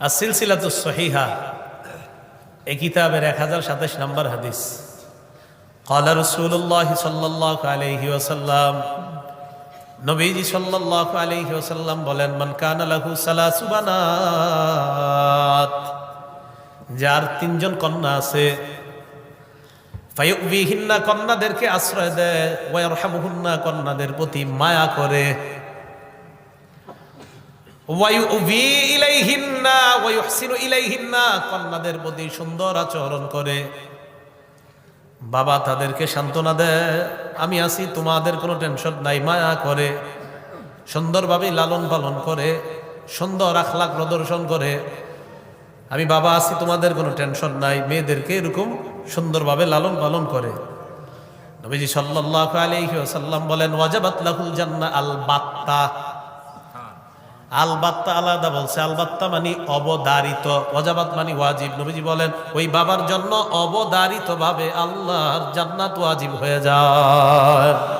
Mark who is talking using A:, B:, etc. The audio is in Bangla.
A: আর সিলসিলাতুস সহিহা এই কিতাবের এক হাজার সাতাশ নম্বর হাদিস قال رسول الله صلى الله عليه وسلم নবীজি সাল্লাল্লাহু আলাইহি ওয়াসাল্লাম বলেন মান কানা লাহু সালাসু বানাত যার তিনজন কন্যা আছে ফায়ুবিহিন্না কন্যাদেরকে আশ্রয় দেয় ওয়ারহামুহুন্না কন্যাদের প্রতি মায়া করে কন্যাদের প্রতি সুন্দর আচরণ করে। বাবা তাদেরকে সান্ত্বনা দেয়, আমি আছি, তোমাদের কোনো টেনশন নাই, মায়া করে। সুন্দরভাবে লালন পালন করে, সুন্দর আখলাক প্রদর্শন করে। আমি বাবা আছি, তোমাদের কোনো টেনশন নাই, মেয়েদেরকে এরকম সুন্দরভাবে লালন পালন করে। নবীজি আলাইহি ওয়াসাল্লাম বলেন, ওয়াজাবাত লাহুল জান্নাহ আল বাত্তা আলবাত্তা আলাদা বলছে। আলবাত্তা মানে অবদারিত ওয়াজাবাত মানে ওয়াজিব। নবীজি বলেন, ওই বাবার জন্য অবদারিত ভাবে আল্লাহর জান্নাত ওয়াজিব হয়ে যায়।